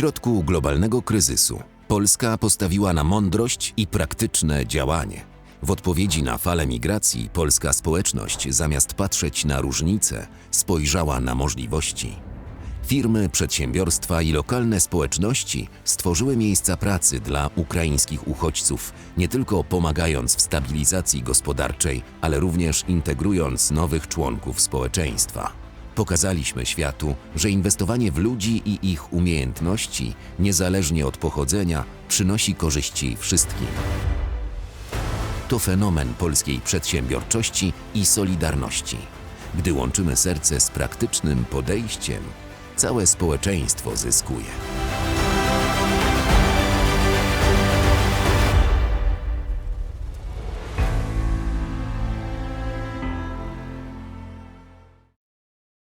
środku globalnego kryzysu Polska postawiła na mądrość i praktyczne działanie. W odpowiedzi na falę migracji polska społeczność zamiast patrzeć na różnice, spojrzała na możliwości. Firmy, przedsiębiorstwa i lokalne społeczności stworzyły miejsca pracy dla ukraińskich uchodźców, nie tylko pomagając w stabilizacji gospodarczej, ale również integrując nowych członków społeczeństwa. Pokazaliśmy światu, że inwestowanie w ludzi i ich umiejętności, niezależnie od pochodzenia, przynosi korzyści wszystkim. To fenomen polskiej przedsiębiorczości i solidarności. Gdy łączymy serce z praktycznym podejściem, całe społeczeństwo zyskuje.